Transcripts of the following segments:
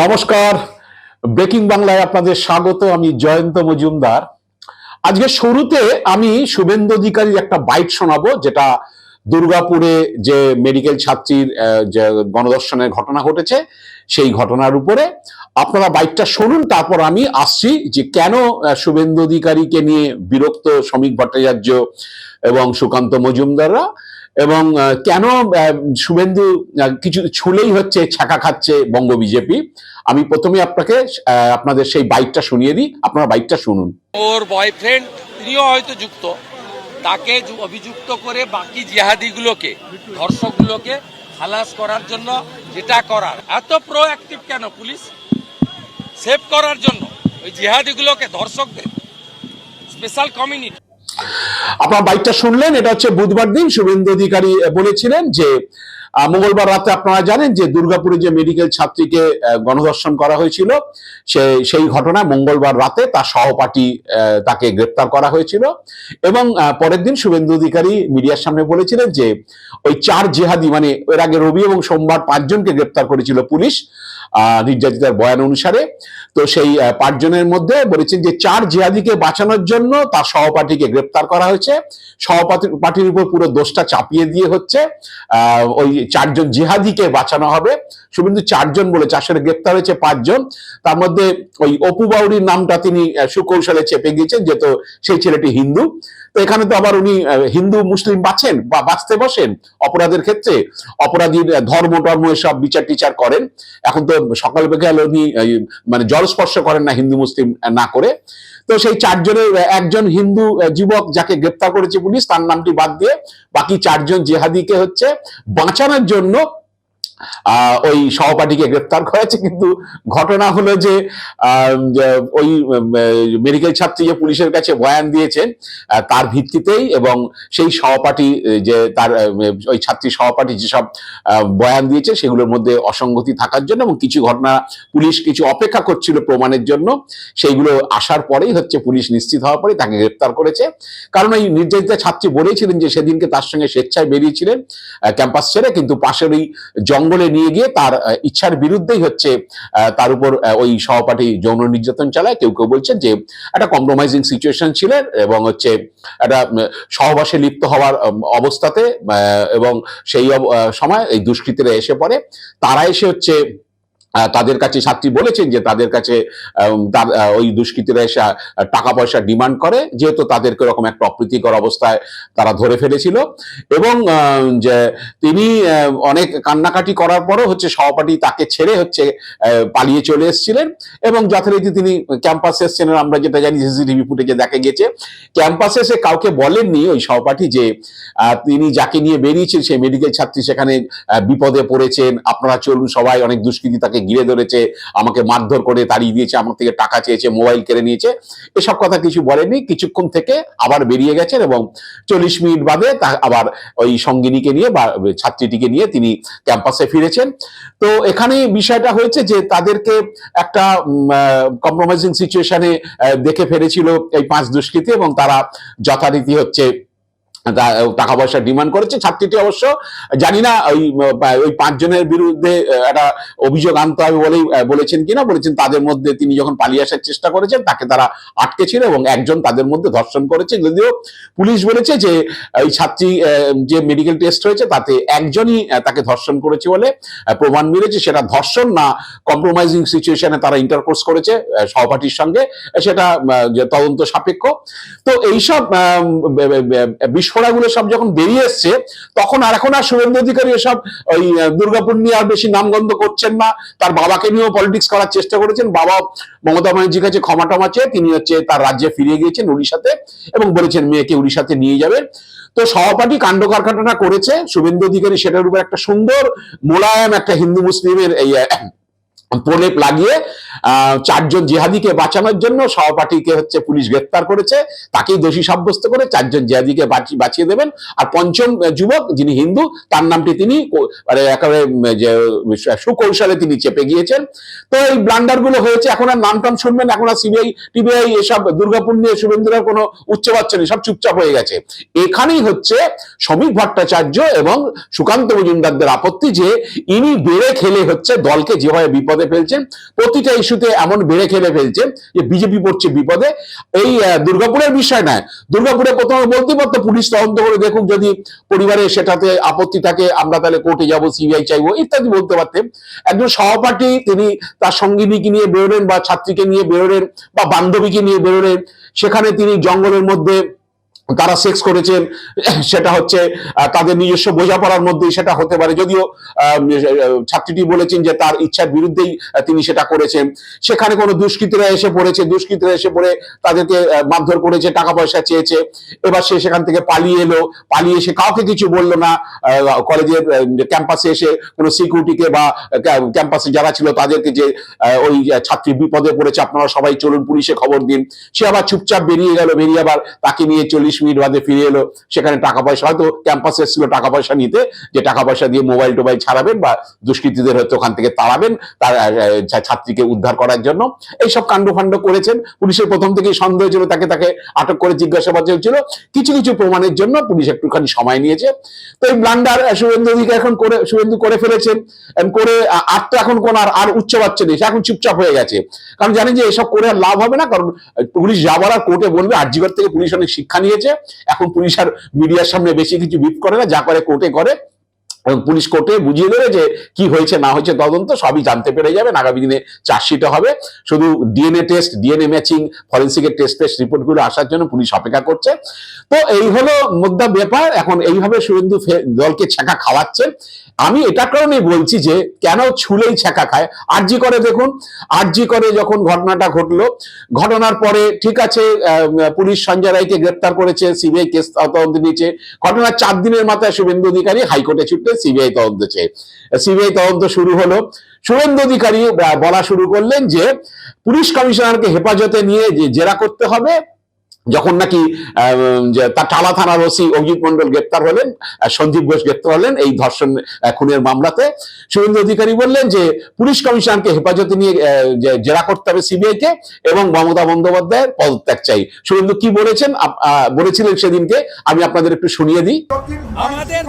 নমস্কার। ব্রেকিং বাংলায় আপনাদের স্বাগত, আমি জয়ন্ত মজুমদার। আজকে শুরুতে আমি শুভেন্দু অধিকারীর একটা বাইট শোনাবো, যেটা দুর্গাপুরে যে মেডিকেল ছাত্রীর যে গণদর্শনের ঘটনা ঘটেছে, সেই ঘটনার উপরে আপনারা বাইকটা শুনুন, তারপর আমি আসছি যে কেন শুভেন্দু অধিকারীকে নিয়ে বিরক্ত শ্রমিক ভট্টাচার্য এবং সুকান্ত মজুমদাররা এবং কেন শুভেন্দু কিছু ছুলেই হচ্ছে ছাকা খাচ্ছে বঙ্গ বিজেপি? আমি প্রথমে আপনাকে আপনাদের সেই বাইকটা শুনিয়ে দিই। আপনারা বাইকটা শুনুন। ওর বয়ফ্রেন্ড তিনিও হয়তো যুক্ত। তাকে অভিযুক্ত করে বাকি জিহাদিগুলোকে, ধর্ষকগুলোকে খালাস করার জন্য যেটা করার। এত প্রোঅ্যাক্টিভ কেন পুলিশ? সেভ করার জন্য। ওই জিহাদিগুলোকে ধর্ষকদের স্পেশাল কমিউনিটি আপনার বাইকটা শুনলেন, এটা হচ্ছে বুধবার দিন, শুভেন্দু অধিকারী বলেছিলেন যে মঙ্গলবার রাতে আপনারা জানেন যে দুর্গাপুরে যে মেডিকেল ছাত্রীকে গণধর্ষণ করা হয়েছিল, সে, সেই ঘটনায় মঙ্গলবার রাতে তার সহপাঠী তাকে গ্রেপ্তার করা হয়েছিল এবং পরের দিন শুভেন্দু অধিকারী মিডিয়ার সামনে বলেছিলেন যে, ওই চার জেহাদি মানে এর আগে রবি এবং সোমবার পাঁচজনকে গ্রেপ্তার করেছিল পুলিশ নির্যাতিতার বয়ান অনুসারে। তো সেই পাঁচজনের মধ্যে বলেছেন যে চার জিহাদিকে বাঁচানোর জন্য তার সহপাঠীকে গ্রেপ্তার করা হয়েছে। সহপাঠী পার্টির উপর পুরো দোষটা চাপিয়ে দিয়ে হচ্ছে। ওই চারজন জিহাদিকে বাঁচানো হবে। শুভেন্দু চারজন বলেছে আসলে গ্রেপ্তার হয়েছে পাঁচজন। তার মধ্যে ওই অপু বাউরির নামটা তিনি সুকৌশলে চেপে গিয়েছেন যেহেতু সেই ছেলেটি হিন্দু। তো এখানে তো আবার উনি হিন্দু, মুসলিম বাঁচেন বা বাঁচতে বসেন অপরাধের ক্ষেত্রে। অপরাধীর ধর্ম, টর্ম এসব বিচার টিচার করেন। এখন তো সকাল বিকাল উনি মানে জলস্পর্শ করেন না হিন্দু, মুসলিম না করে। তো সেই চারজনের একজন হিন্দু যুবক যাকে গ্রেপ্তার করেছে পুলিশ, তার নামটি বাদ দিয়ে বাকি চারজন জেহাদিকে হচ্ছে বাঁচানোর জন্য ওই সহপাঠীকে গ্রেপ্তার করেছে কিন্তু ঘটনা হলো যে ওই মেডিকেল ছাত্রী যে পুলিশের কাছে বয়ান দিয়েছেন তার ভিত্তিতেই এবং সেই সহপাঠী যে তার ওই ছাত্রী সহপাঠী যেসব বয়ান দিয়েছে, সেগুলোর মধ্যে অসঙ্গতি থাকার জন্য এবং কিছু ঘটনা পুলিশ কিছু অপেক্ষা করছিল প্রমাণের জন্য, সেইগুলো আসার পরেই হচ্ছে পুলিশ নিশ্চিত হওয়ার পরেই তাকে গ্রেপ্তার করেছে। কারণ ওই নির্যাতিতা ছাত্রী বলেছিলেন যে সেদিনকে তার সঙ্গে স্বেচ্ছায় বেরিয়েছিলেন ক্যাম্পাস ছেড়ে, কিন্তু পাশের ওই জঙ্গলে নিয়ে গিয়ে তার ইচ্ছার বিরুদ্ধেই হচ্ছে তার উপর ওই সহপাঠী যৌন নির্যাতন চালায়। কেউ কেউ বলছেন যে একটা কম্প্রোমাইজিং সিচুয়েশন ছিল এবং হচ্ছে একটা সহবাসে লিপ্ত হওয়ার অবস্থাতে এবং সেই সময় এই দুষ্কৃতীরা এসে পড়ে। তারা এসে হচ্ছে তাদের কাছে ছাত্রী বলেছেন যে তাদের কাছে ওই দুষ্কৃতীরা এসে টাকা পয়সা ডিমান্ড করে, যেহেতু তাদেরকে এরকম একটা অপ্রীতিকর অবস্থায় তারা ধরে ফেলেছিল। এবং যে তিনি অনেক কান্নাকাটি করার পরও হচ্ছে সহপাঠী তাকে ছেড়ে হচ্ছে পালিয়ে চলে এসেছিলেন। এবং যথারীতি তিনি ক্যাম্পাসে এসেছেন, আমরা যেটা জানি সিসিটিভি ফুটেজে দেখা গেছে ক্যাম্পাসে এসে কাউকে বলেননি ওই সহপাঠী যে তিনি যাকে নিয়ে বেরিয়েছেন, সেই মেডিকেল ছাত্রী সেখানে বিপদে পড়েছেন। আপনারা চলুন সবাই, অনেক দুষ্কৃতী তাকে ঘিরে ধরেছে, আমাকে মারধর করে তাড়িয়ে দিয়েছে, আমার থেকে টাকা চেয়েছে, মোবাইল কেড়ে নিয়েছে, এসব কথা কিছু বলেনি। কিছুক্ষণ থেকে আবার বেরিয়ে গেছেন এবং চল্লিশ মিনিট বাদে তা আবার ওই সঙ্গিনীকে নিয়ে বা ছাত্রীটিকে নিয়ে তিনি ক্যাম্পাসে ফিরেছেন। তো এখানে বিষয়টা হয়েছে যে তাদেরকে একটা কম্প্রোমাইজিং সিচুয়েশনে দেখে ফেলেছিল এই পাঁচ দুষ্কৃতী এবং তারা যথারীতি হচ্ছে টাকা পয়সা ডিমান্ড করেছে। ছাত্রীটি অবশ্য জানি না ওই ওই পাঁচজনের বিরুদ্ধে একটা অভিযোগ আনতে হবে বলেই বলেছেন কিনা? বলেছেন তাদের মধ্যে তিনি যখন পালিয়ে আসার চেষ্টা করেছেন তাকে তারা আটকে ছিল এবং একজন তাদের মধ্যে ধর্ষণ করেছে। যদিও পুলিশ বলেছে যে এই ছাত্রী যে মেডিকেল টেস্ট হয়েছে তাতে একজনই তাকে ধর্ষণ করেছে বলে প্রমাণ মিলেছে। সেটা ধর্ষণ না কম্প্রোমাইজিং সিচুয়েশনে তারা ইন্টারকোর্স করেছে সহপাঠীর সঙ্গে। সেটা তদন্ত সাপেক্ষ। তো এইসব আহ, বিস্ফোরাগুলো সব যখন বেরিয়ে এসছে, তখন আর এখন আর শুভেন্দু অধিকারী এসব ওই দুর্গাপুর নিয়ে আর বেশি নামগন্ধ করছেন না। তার বাবাকে নিয়েও পলিটিক্স করার চেষ্টা করেছেন। বাবা মমতা ব্যানার্জির কাছে ক্ষমা টমা চেয়ে তিনি হচ্ছে তার রাজ্যে ফিরে গিয়েছেন উড়িষ্যাতে এবং বলেছেন মেয়েকে উড়িষ্যাতে নিয়ে যাবেন তো সহপাঠী কাণ্ড কারখানা করেছে। শুভেন্দু অধিকারী সেটার উপর একটা সুন্দর মোলায়েম, একটা হিন্দু মুসলিমের এই প্রলেপ লাগিয়ে চারজন জিহাদিকে বাঁচানোর জন্য সহপাঠীকে হচ্ছে পুলিশ গ্রেপ্তার করেছে। তাকেই দোষী সাব্যস্ত করে চারজন জিহাদিকে বাঁচিয়ে দেবেন। আর পঞ্চম যুবক, যিনি হিন্দু, তার নামটি তিনি মানে একেবারে যে সুকৌশলে তিনি চেপে গিয়েছেন। তো এই ব্লান্ডারগুলো হয়েছে। এখন আর নাম টাম শুনবেন এখন আর সিবিআই, টিবিআই এসব দুর্গাপুর নিয়ে শুভেন্দুরার কোনো উচ্চ বাচ্চা নেই। সব চুপচাপ হয়ে গেছে। এখানেই হচ্ছে শ্রমিক ভট্টাচার্য এবং সুকান্ত মজুমদারদের আপত্তি যে, ইনি বেড়ে খেলে হচ্ছে দলকে যেভাবে বিপদ বিপদে ফেলছেন প্রতিটা ইস্যুতে এমন বেড়ে খেলে ফেলছে যে বিজেপি পড়ছে বিপদে। এই দুর্গাপুরের বিষয় নয়। দুর্গাপুরে প্রথমে বলতে পারতো পুলিশ তদন্ত করে দেখুক যদি পরিবারে সেটাতে আপত্তি থাকে, আমরা তাহলে কোর্টে যাব, সিবিআই চাইব, ইত্যাদি বলতে পারতেন একজন সহপাঠী, তিনি তার সঙ্গিনীকে নিয়ে বেরোলেন বা ছাত্রীকে নিয়ে বেরোলেন বা বান্ধবীকে নিয়ে বেরোলেন। সেখানে তিনি জঙ্গলের মধ্যে তারা সেক্স করেছেন, সেটা হচ্ছে তাদের নিজস্ব বোঝাপড়ার মধ্যেই সেটা হতে পারে। যদিও ছাত্রীটি বলেছেন যে তার ইচ্ছার বিরুদ্ধেই তিনি সেটা করেছেন। সেখানে কোনো দুষ্কৃতীরা এসে পড়েছে, দুষ্কৃতীরা এসে পড়ে তাদেরকে মারধর করেছে টাকা পয়সা চেয়েছে। এবার সে সেখান থেকে পালিয়ে এলো। পালিয়ে এসে কাউকে কিছু বলল না। কলেজের ক্যাম্পাসে এসে কোনো সিকিউরিটিকে বা ক্যাম্পাসে যারা ছিল তাদেরকে যে ওই ছাত্রী বিপদে পড়েছে, আপনারা সবাই চলুন পুলিশে খবর দিন। সে আবার চুপচাপ বেরিয়ে গেল, বেরিয়ে আবার তাকে নিয়ে চল্লিশ মিনিট বাদে ফিরে এলো, সেখানে টাকা পয়সা, হয়তো ক্যাম্পাসে এসেছিল টাকা পয়সা নিতে, যে টাকা পয়সা দিয়ে মোবাইল টোবাইল ছাড়াবেন বা দুষ্কৃতীদের হয়তো ওখান থেকে তাড়াবেন তার ছাত্রীকে উদ্ধার করার জন্য। এইসব কাণ্ড ফান্ড করেছেন। পুলিশের প্রথম থেকেই সন্দেহ ছিল, তাকে তাকে আটক করে জিজ্ঞাসাবাদ চলছিল। কিছু কিছু প্রমাণের জন্য পুলিশ একটুখানি সময় নিয়েছে। তো এই ব্লান্ডার শুভেন্দু অধিকার এখন করে, শুভেন্দু করে ফেলেছেন। করে আর তো এখন কোন আর আর উচ্চ পাচ্ছে নেই এখন চুপচাপ হয়ে গেছে। কারণ জানি যে এসব করে আর লাভ হবে না, কারণ পুলিশ যা বলার কোর্টে বলবে আর্জিগর থেকে পুলিশ অনেক শিক্ষা নিয়েছে। এখন পুলিশ আর মিডিয়ার সামনে বেশি কিছু বিপ করে না যা করে কোর্টে করে। এবং পুলিশ কোর্টে বুঝিয়ে দেবে যে কি হয়েছে, না হয়েছে তদন্ত, সবই জানতে পেরে যাবে। আগামী দিনে চার্জশিটে হবে। শুধু ডিএনএ টেস্ট, ডিএনএ ম্যাচিং ফরেন্সিকের টেস্ট টেস্ট রিপোর্টগুলো আসার জন্য পুলিশ অপেক্ষা করছে। তো এই হলো মুদ্রা ব্যাপার। এখন এইভাবে ফে- দলকে ছ্যাঁকা খাওয়াচ্ছেন আমি এটা কারণে বলছি যে, কেন ছুলেই ছ্যাঁকা খায়? আরজি করে দেখুন। আরজি করে যখন ঘটনাটা ঘটলো, ঘটনার পরে ঠিক আছে পুলিশ সঞ্জয় রায়কে গ্রেপ্তার করেছে, সিবিআই কেস তদন্ত নিয়েছে ঘটনার চার দিনের মাথায় শুভেন্দু অধিকারী হাইকোর্টে ছুটলে সিবিআই তদন্ত চেয়ে। সিবিআই তদন্ত শুরু হলো। শুভেন্দু অধিকারী বলা শুরু করলেন যে, পুলিশ কমিশনারকে হেফাজতে নিয়ে যে জেরা করতে হবে, যখন নাকি তার টালা থানার ওসি অভিজিৎ মন্ডল গ্রেপ্তার হলেন সঞ্জীব ঘোষ গ্রেপ্তার হলেন এই ধর্ষণ খুনের মামলাতে। শুভেন্দু অধিকারী বললেন যে, পুলিশ কমিশনারকে হেফাজতে নিয়ে জেরা করতে হবে সিবিআই কে এবং মমতা বন্দ্যোপাধ্যায়ের পদত্যাগ চাই। শুভেন্দু কি বলেছেন? বলেছিলেন সেদিনকে, আমি আপনাদের একটু শুনিয়ে দিই। আমাদের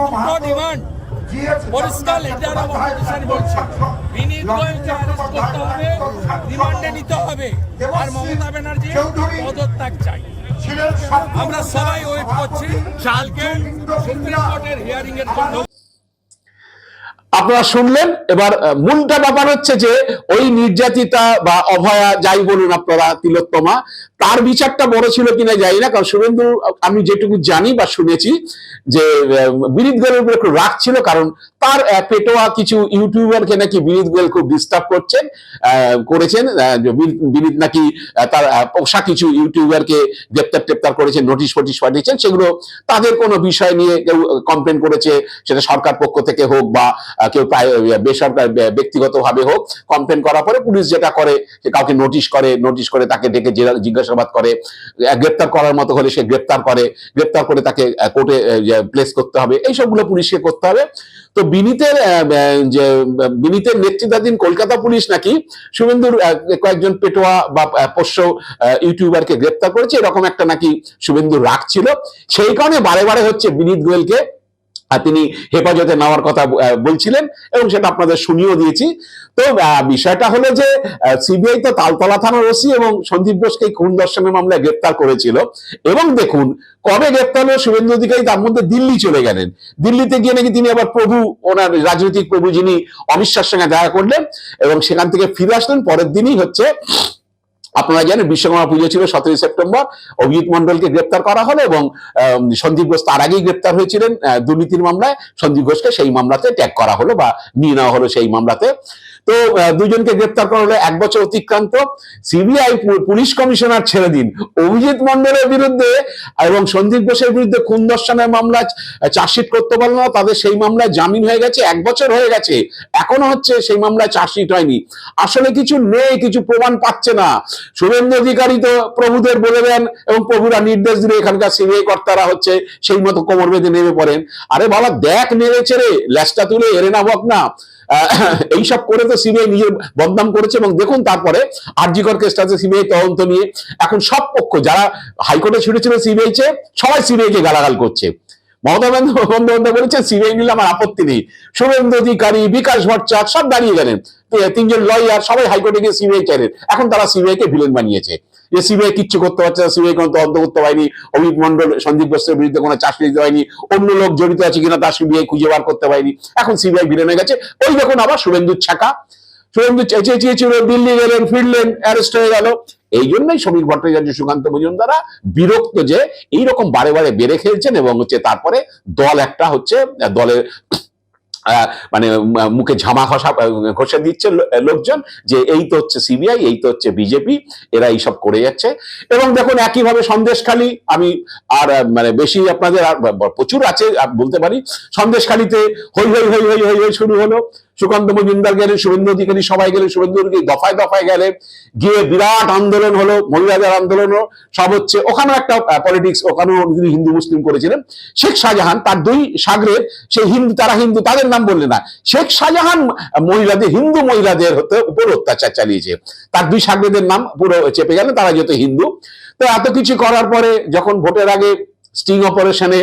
আপনারা শুনলেন, এবার মূলটা ব্যাপার হচ্ছে যে ওই নির্যাতিতা বা অভয়া, যাই বলুন আপনারা, তিলোত্তমা তার বিচারটা বড় ছিল কিনা জানি না, কারণ শুভেন্দু, আমি যেটুকু জানি বা শুনেছি যে বিনীত গোয়েলের উপর একটু রাগ ছিল, কারণ তার পেটোয়া কিছু ইউটিউবারকে নাকি বিনীত গোয়েল খুব ডিস্টার্ব করছেন করেছেন বিনীত- নাকি তার পোষা কিছু ইউটিউবারকে গ্রেপ্তার টেপ্তার করেছেন, নোটিশ ফটিশ পাঠিয়েছেন, সেগুলো তাদের কোনো বিষয় নিয়ে কেউ কমপ্লেন করেছে, সেটা সরকার পক্ষ থেকে হোক বা কেউ প্রায় বেসরকার ব্যক্তিগতভাবে হোক কমপ্লেন করার পরে পুলিশ যেটা করে কাউকে নোটিশ করে নোটিশ করে তাকে ডেকে জেরা- জিজ্ঞাসাবাদ করে গ্রেপ্তার করার মতো হলে সে গ্রেপ্তার করে গ্রেপ্তার করে তাকে কোর্টে প্লেস করতে হবে। এই সবগুলো পুলিশকে করতে হবে। তো বিনীতের যে, বিনীতের নেতৃত্বাধীন কলকাতা পুলিশ নাকি শুভেন্দুর কয়েকজন পেটোয়া বা পোষ্য ইউটিউবারকে গ্রেপ্তার করেছে, এরকম একটা নাকি শুভেন্দুর রাগ ছিল। সেই কারণে বারে বারে হচ্ছে বিনীত গোয়েলকে তিনি হেফাজতে নেওয়ার কথা বলছিলেন এবং সেটা আপনাদের শুনিয়েও দিয়েছি। তো বিষয়টা হলো যে সিবিআই তো তালতলা থানার ওসি এবং সন্দীপ ঘোষকে খুন দর্শনের মামলায় গ্রেপ্তার করেছিল। এবং দেখুন, কবে গ্রেপ্তার হলো শুভেন্দু অধিকারী তার মধ্যে দিল্লি চলে গেলেন। দিল্লিতে গিয়ে নাকি তিনি আবার প্রভু, ওনার রাজনৈতিক প্রভু যিনি অমিত সঙ্গে দেখা করলেন এবং সেখান থেকে ফিরে আসলেন। পরের দিনই হচ্ছে আপনারা জানেন বিশ্বকর্মা পুজো ছিল সতেরোই সেপ্টেম্বর। অভিজিৎ মন্ডলকে গ্রেপ্তার করা হলো এবং সন্দীপ ঘোষ তার আগেই গ্রেপ্তার হয়েছিলেন। দুর্নীতির মামলায় সন্দীপ ঘোষকে সেই মামলাতে ত্যাগ করা হলো বা নিয়ে নেওয়া হলো সেই মামলাতে। তো দুজনকে গ্রেপ্তার করা হলো এক বছর অতিক্রান্ত। সিবিআই পুলিশ কমিশনার ছেড়ে দিন। অভিজিৎ মন্ডলের বিরুদ্ধে এবং সন্দীপ ঘোষের বিরুদ্ধে খুন দর্শনের মামলা চার্জশিট করতে পারল না, তাদের সেই মামলায় জামিন হয়ে গেছে, এক বছর হয়ে গেছে। এখনও হচ্ছে সেই মামলায় চার্জশিট হয়নি। আসলে কিছু নেই, কিছু প্রমাণ পাচ্ছে না। শুভেন্দু অধিকারী তো প্রভুদের বলে দেন এবং প্রভুরা নির্দেশ দিলে এখানকার সিবিআই কর্তারা হচ্ছে সেই মতো কোমর বেঁধে নেমে পড়েন। আরে বাবা, দেখ নেড়ে রে ল্যাসটা তুলে এরে না বক না। এইসব করে তো সিবিআই নিজের বদনাম করেছে এবং দেখুন তারপরে আরজিকর কেসটাতে সিবিআই তদন্ত নিয়ে। এখন সব পক্ষ, যারা হাইকোর্টে ছুটেছিল সিবিআই চেয়ে সবাই সিবিআই কে গালাগাল করছে। মমতা বন্দ্যোপাধ্যায় বলেছেন সিবিআই নিলে আমার আপত্তি নেই। শুভেন্দু অধিকারী, বিকাশ ভট্টাচার্য, সব দাঁড়িয়ে গেলেন। তিনজন লয়ার সবাই হাইকোর্টে গিয়ে সিবিআই চাইলেন এখন তারা সিবিআই কে ভিলেন বানিয়েছে। যে সিবিআই কিচ্ছু করতে পারছে না সিবিআই কোনো তদন্ত করতে পারেনি, অমিত মন্ডল সন্দীপ বস্ত্রের বিরুদ্ধে কোনো চাকরি দিতে পারেনি, অন্য লোক জড়িত আছে কিনা তার সিবিআই খুঁজে বার করতে পারেনি। এখন সিবিআই ভিলেন গেছে। ওই দেখুন আবার শুভেন্দুর ছাকা, শুভেন্দু চেঁচিয়ে চেয়েছিল দিল্লি গেলেন, ফিরলেন অ্যারেস্ট হয়ে গেল। এই জন্যই শ্রমিক ভট্টাচার্য, সুকান্ত মজুমদারা বিরক্ত যে, এইরকম বারে বারে বেড়ে খেলছেন এবং হচ্ছে তারপরে দল একটা হচ্ছে, দলের মানে মুখে ঝামা ঘষা ঘষে দিচ্ছে লোকজন যে এই তো হচ্ছে সিবিআই, এই তো হচ্ছে বিজেপি, এরা এইসব করে যাচ্ছে। এবং দেখুন, একইভাবে সন্দেশখালী, আমি আর মানে বেশি আপনাদের আর প্রচুর আছে বলতে পারি, সন্দেশখালীতে হই হই হই হই হই হই শুরু হলো। সুকান্ত মজুমদার গেলেন শুভেন্দু অধিকারী সবাই গেলেন শুভেন্দু অধিকারী দফায় দফায় গেলেন গিয়ে বিরাট আন্দোলন হলো, মহিলাদের আন্দোলন হলো, সব হচ্ছে ওখানেও একটা পলিটিক্স ওখানেও তিনি হিন্দু মুসলিম করেছিলেন, শেখ শাহজাহান, তার দুই সাগরের, সেই হিন্দু, তারা হিন্দু, তাদের নাম বললেন না, শেখ শাহজাহান মহিলাদের, হিন্দু মহিলাদের হতে উপর অত্যাচার চালিয়েছে। তার দুই সাগরেদের নাম পুরো চেপে গেলেন তারা যেহেতু হিন্দু। তো এত কিছু করার পরে যখন ভোটের আগে স্টিং অপারেশনে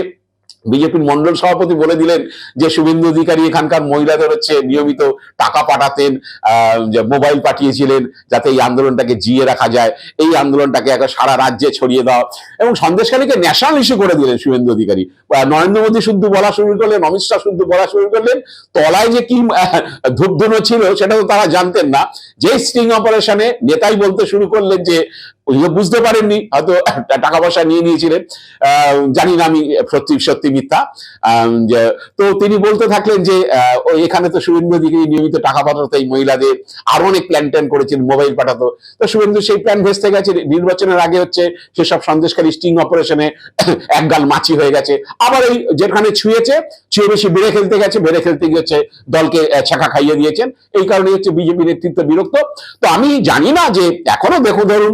বিজেপির মন্ডল সভাপতি বলে দিলেন যে শুভেন্দু অধিকারী এখানকার মহিলাদের হচ্ছে নিয়মিত টাকা পাঠাতেন মোবাইল পাঠিয়েছিলেন যাতে এই আন্দোলনটাকে জিয়ে রাখা যায়। এই আন্দোলনটাকে একটা সারা রাজ্যে ছড়িয়ে দেওয়া এবং সন্দেশকারীকে ন্যাশনাল ইস্যু করে দিলেন শুভেন্দু অধিকারী। নরেন্দ্র মোদী শুদ্ধ বলা শুরু করলেন, অমিত শাহ শুদ্ধ বলা শুরু করলেন, তলায় যে কি ধূপধুনো ছিল সেটা তো তারা জানতেন না। যে স্টিং অপারেশনে নেতাই বলতে শুরু করলেন যে বুঝতে পারেননি, হয়তো টাকা পয়সা নিয়ে নিয়েছিলেন। জানি না আমি সত্যি সত্যি মিথ্যা। তো তিনি বলতে থাকলেন যে এখানে তো শুভেন্দু অধিকারী নিয়মিত টাকা পাঠাতো এই মহিলাদের আরও অনেক প্ল্যান ট্যান করেছেন মোবাইল পাঠাতো। তো শুভেন্দু সেই প্ল্যান ভেস্তে গেছে, নির্বাচনের আগে হচ্ছে সেসব সন্দেশকারী স্টিং অপারেশনে একগাল মাছি হয়ে গেছে। আবার এই যেখানে ছুঁয়েছে, ছুঁয়ে বেশি বেড়ে খেলতে গেছে, বেড়ে খেলতে গিয়ে হচ্ছে দলকে ছাকা খাইয়ে দিয়েছেন। এই কারণে হচ্ছে বিজেপি নেতৃত্ব বিরক্ত। তো আমি জানি না যে, এখনও দেখো ধরুন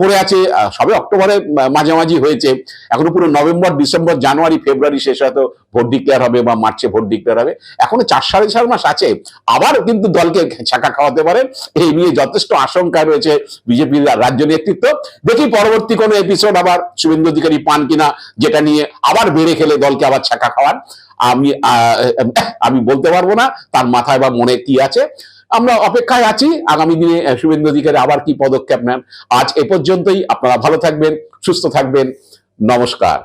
পড়ে আছে সবে অক্টোবরে মাঝামাঝি হয়েছে। এখনও পুরো নভেম্বর, ডিসেম্বর, জানুয়ারি, ফেব্রুয়ারি শেষ হয়তো ভোট ডিক্লেয়ার হবে বা মার্চে ভোট ডিক্লেয়ার হবে। এখনও চার সাড়ে চার মাস আছে। আবার কিন্তু দলকে ছাকা খাওয়াতে পারেন এই নিয়ে যথেষ্ট আশঙ্কা রয়েছে বিজেপির রাজ্য নেতৃত্ব। দেখি পরবর্তী কোনো এপিসোড আবার শুভেন্দু অধিকারী পান কিনা, যেটা নিয়ে আবার বেড়ে খেলে দলকে আবার ছাকা খাওয়ান আমি আমি বলতে পারব না, তার মাথায় বা মনে কি আছে। আমরা অপেক্ষায় আছি। আগামী দিনে শুভেন্দু অধিকারী আবার কি পদক্ষেপ নেন, আজ এ পর্যন্তই। আপনারা ভালো থাকবেন, সুস্থ থাকবেন। নমস্কার।